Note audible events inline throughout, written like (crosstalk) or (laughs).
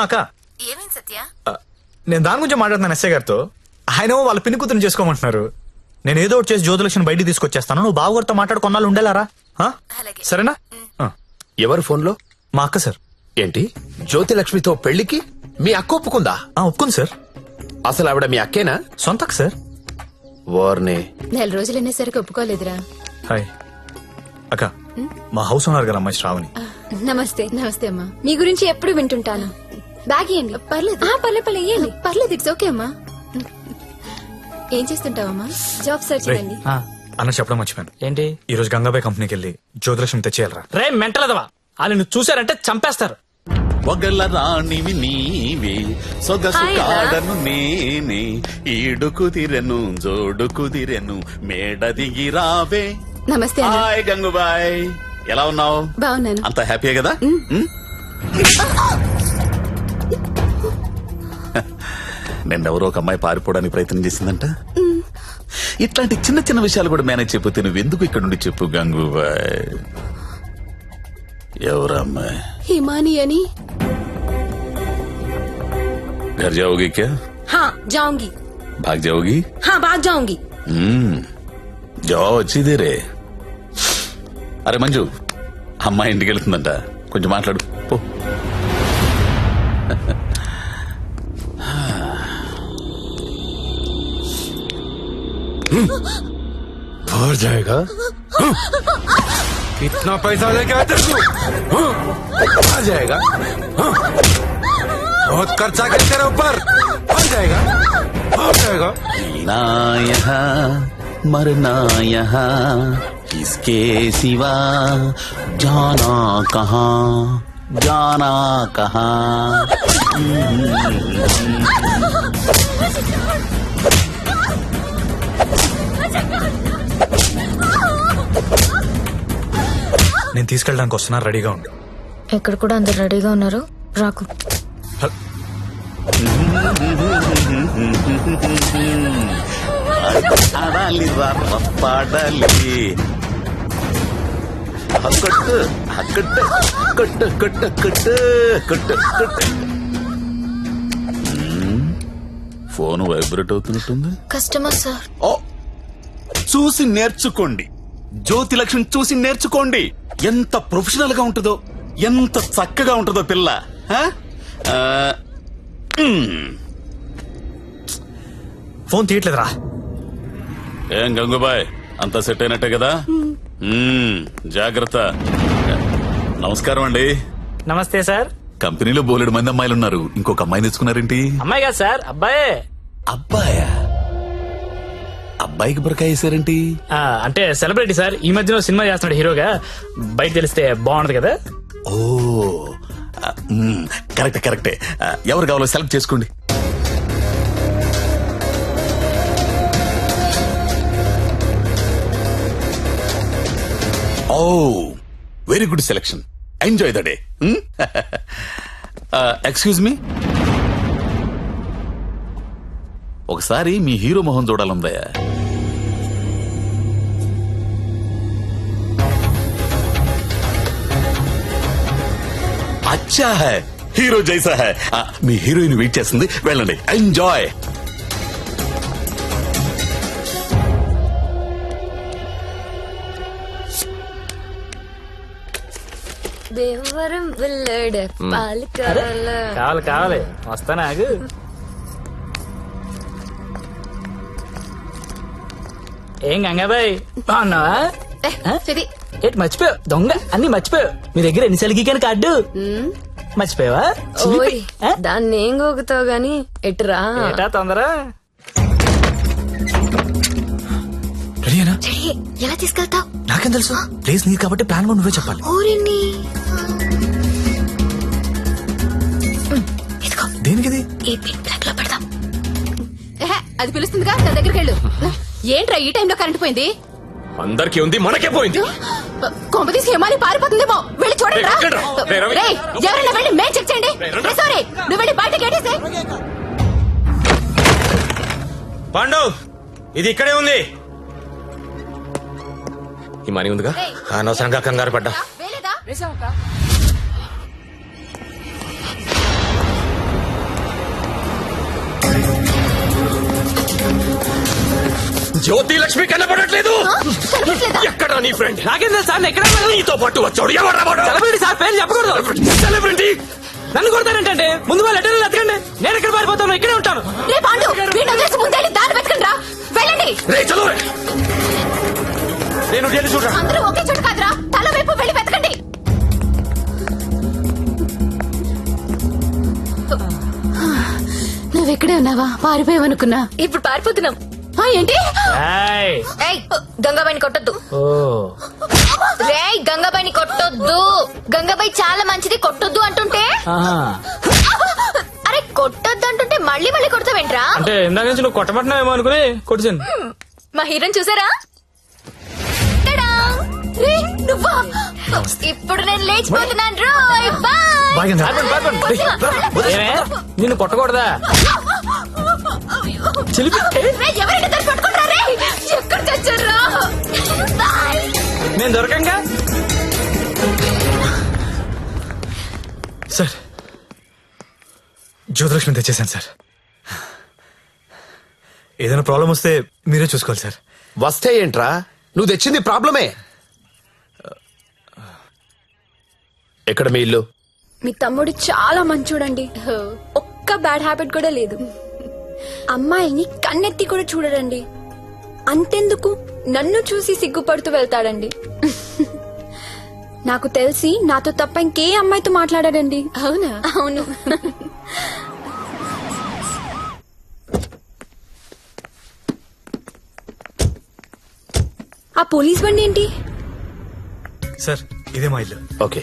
అక్క. ఏమైంది సత్య? ఆ, నేను దాని గురించి మాట్లాడుతున్నాను ఎస్ఐ గారితో. ఆయన వాళ్ళ పిన్ని కూతురు చేసుకోమంటున్నారు. నేను ఏదో ఒకటి చేసి జ్యోతిలక్ష్మి బయటికి తీసుకొచ్చేస్తాను. నువ్వు బావగారితో మాట్లాడు కొన్నాళ్ళు ఉండేలారా? ఆ? అలాగే. సరేనా? ఆ, ఎవరు ఫోన్లో? మా అక్క సార్. ఏంటి? జ్యోతి లక్ష్మితో పెళ్ళికి మీ అక్క ఒప్పుకుందా? ఆ, ఒప్పుకుంది సార్. అసలు ఆవిడ మీ అక్కేనా? సొంత అక్క సార్. వార్నే నెల రోజులు అనేసరికి ఒప్పుకోలేదురా. హాయ్. అక్క మా హౌస్ ఓనర్ గారు అమ్మాయి శ్రావణి. నమస్తే నమస్తే అమ్మా. మీ గురించి ఎప్పుడు వింటుంటాను? బ్యాగ్ ఇవ్వండి పర్లేదు. పర్లేదు పర్లేదు ఇవ్వండి పర్లేదు ఇట్స్ ఓకే అమ్మా. ఏం చేస్తుంటావమ్మా? జాబ్ సర్చ్ చేయండి. ఆ, అన్న చెప్పడం మర్చిపోయాను. ఏంటి? ఈ రోజు గంగాబాయ్ కంపెనీకి వెళ్ళి జ్యోతిలక్ష్మి తెచ్చేయాలరా. రే మెంటలదవా? వాళ్ళు నువ్వు చూసారంటే చంపేస్తారు. ఒగల రాణివి నీవే సొగసు. కాడను నేనే ఈడు కుదిరెను జోడు కుదిరెను మేడ దిగి రావే. నమస్తే హాయ్ గంగుబాయ్. ఎలా ఉన్నావు? బాగున్నాను. అంత హ్యాపీయే కదా? నిన్నెవరో ఒక అమ్మాయి పారిపోవడానికి ప్రయత్నం చేసిందంట ఇట్లాంటి చిన్న చిన్న విషయాలు కూడా మేనేజ్ చెప్పితే నువ్వు ఎందుకు ఇక్కడ నుండి చెప్పు గంగుబాయ్ ఎవరా అమ్మాయి హిమాని అని घर जाओगी क्या हाँ जाऊंगी भाग जाओगी हाँ भाग जाऊंगी మ్మ్. జాబ్ వచ్చిదేరే అరే మంజు అమ్మాయి ఇంటికి వెళ్తుందంట కొంచెం మాట్లాడు పో भर जाएगा? हम्म। कितना पैसा लेके आते तू? हम्म। जाएगा? हम्म। बहुत खर्चा कर तेरे ऊपर। भर जाएगा? भर जाएगा? ना यहाँ, मरना यहाँ इसके सिवा? जाना कहा? जाना कहा? నేను తీసుకెళ్ళడానికి వస్తున్నా రెడీగా ఉండు. ఇక్కడ కూడా అందరు రెడీగా ఉన్నారు? రాకు. ఆడాలి రర్ర పాడాలి. కొట్టు కొట్టు కొట్టు కొట్టు కొట్టు కొట్టు కొట్టు ఫోన్ వైబ్రేట్ అవుతున్నట్టుంది. Customer sir. ఓ చూసి నేర్చుకోండి. జ్యోతి లక్ష్మి చూసి నేర్చుకోండి. ఎంత ప్రొఫెషనల్గా ఉంటుందో ఎంత చక్కగా ఉంటుందో పిల్ల. ఫోన్ తీయట్లేదురా. ఏం గంగుబాయ్ అంతా సెట్ అయినట్టే కదా? జాగ్రత్త. నమస్కారం అండి. నమస్తే సార్. కంపెనీలో బోలెడు మంది అమ్మాయిలు ఉన్నారు ఇంకొక అమ్మాయిని తెచ్చుకున్నారేంటి? అమ్మాయి కాదు సార్ అబ్బాయే. అబ్బాయా? అబ్బాయికి బురకాయ వేసారేంటి? ఆ, అంటే సెలబ్రిటీ సార్ ఈ మధ్యన ఓ సినిమా చేస్తున్నాడు హీరోగా. బయట తెలిస్తే బాగుంటది కదా? ఓ ఆ, మ్మ్, కరెక్టే కరెక్టే. ఆ, ఎవరు కావాలో సెలెక్ట్ చేసుకోండి. ఓ very good selection. Enjoy the day excuse me. ఒకసారి మీ హీరో మొహం చూడాలందయ్యా. అచ్చా హై. హీరో జైసా హై. మీ హీరోయిన్ వెయిట్ చేస్తుంది. వెళ్ళండి. ఎంజాయ్ దేవరం వెళ్ళాడు పాలకాల. కావాలి కావాలి. వస్తానా ఆగు ఏం గంగాబాయ్ బాగున్నావా? ఇది ఏంటి మర్చిపోయావు? దొంగ. అన్ని మర్చిపోయావు. మీ దగ్గర ఎన్ని సలికి కార్డు? మర్చిపోయావా. ఓయ్ ఆ? దాన్ని ఏం గోగుతావు గాని? ఎటురా? ఏటా తొందర? రెడీనా చెడి ఎలా తీసుకెళ్తావు? నాకేం తెలుసు? ప్లేస్ నీది కాబట్టి ప్లాన్ కూడా నువ్వే చెప్పాలి. ఊరిని దేనికిది? ఈ పిన్ ప్లగ్లో పెడదాం. అది పిలుస్తుందిగా దాని దగ్గరికి వెళ్ళు (laughs) ఏంట్రా ఈ టైంలో కరెంట్ పోయింది? అందరికి ఉంది మనకే పోయింది. కొంప తీసి హిమాలి పారిపోతుందేమో. వెళ్ళి చూడండి రా. రేయ్, రండ్రా. రేయ్, రవి. రేయ్, ఎవరైనా వెళ్ళి మేం చెక్ చేయండి. సారీ నువ్వు వెళ్ళి బయట గేటేసే పాండు ఇది ఇక్కడే ఉంది. ఈ మనీ ఉందిగా? అనవసరంగా కంగారు పడ్డా. వేలేదా? జ్యోతి లక్ష్మి కనిపించలేదా? ఎక్కడ నీ ఫ్రెండ్? నాకేం తెలుసు సార్ ఎక్కడ నీతో పాటు వచ్చాడు. ఎవరు సెలబ్రిటీ సార్ పేరు చెప్పకూడదు. సెలబ్రిటీ నన్ను కొడతానంటే ముందు వాళ్ళు ఎక్కడ ఎత్తకండి నేను ఎక్కడ పారిపోతాను ఇక్కడే ఉంటాను. రే పాండు వీడిని వదిలేసి ముందెళ్ళి దారి వెతకండి రా. వెళ్ళండి. రే చలో. రే. నేను వెళ్ళి చూడరా? అందరూ ఒకే చోట కాదురా. తల వైపు వెళ్ళి వెతకండి. నువ్వు ఎక్కడే ఉన్నావా? పారిపోయావనుకున్నా. ఇప్పుడు పారిపోతున్నాం. ఆ, ఏంటి? ఏయ్. ఏయ్ గంగాబాయిని కొట్టొద్దు. ఓ. రేయ్ గంగాబాయిని కొట్టొద్దు. గంగాబాయి చాలా మంచిది కొట్టొద్దు అంటుంటే? ఆహా. అరే కొట్టొద్దు అంటుంటే మళ్ళీ మళ్ళీ కొడతావేంట్రా? అంటే ఇందాక నుంచి నువ్వు కొట్టబట్టినావేమో అనుకుని కొట్టించాను. మా హీరోని చూసారా! రే, నువ్వా? ఇప్పుడు నేను లేచిపోతున్నాను. రోయ్ బాయ్. ఏమే? నిన్ను కొట్టకూడదా? నేను దొరకంగా? సార్ జ్యోతిలక్ష్మి తెచ్చేసాను సార్. ఏదైనా ప్రాబ్లం వస్తే మీరే చూసుకోవాలి సార్. వస్తే ఏంట్రా? నువ్వు తెచ్చింది ప్రాబ్లమే. ఎక్కడ మీ ఇల్లు? మీ తమ్ముడు చాలా మంచోడండి. ఒక్క బ్యాడ్ హ్యాబిట్ కూడా లేదు. అమ్మాయిని కన్నెత్తి కూడా చూడడండి అంతెందుకు? నన్ను చూసి సిగ్గుపడుతూ వెళ్తాడండి. నాకు తెలిసి నాతో తప్ప ఇంకే అమ్మాయితో మాట్లాడాడండి. అవునా? అవును. ఆ పోలీస్ బండి ఏంటి? సార్ ఇదే మా ఇల్లు. ఓకే.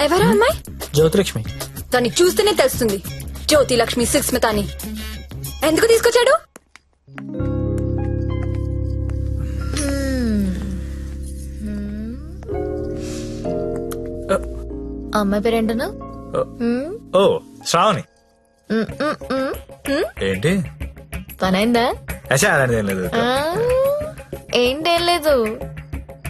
ఎవరా అమ్మాయి? జ్యోతిలక్ష్మి. దాన్ని చూస్తేనే తెలుస్తుంది. జ్యోతి లక్ష్మి సుస్మిత అని ఎందుకు తీసుకొచ్చాడు? అమ్మాయి పేరేంటను ఓ. శ్రావణి. ఏంటి? పనైందా అచ్చా అలాంటిది ఏం లేదు. ఆ, ఏంటేం లేదు.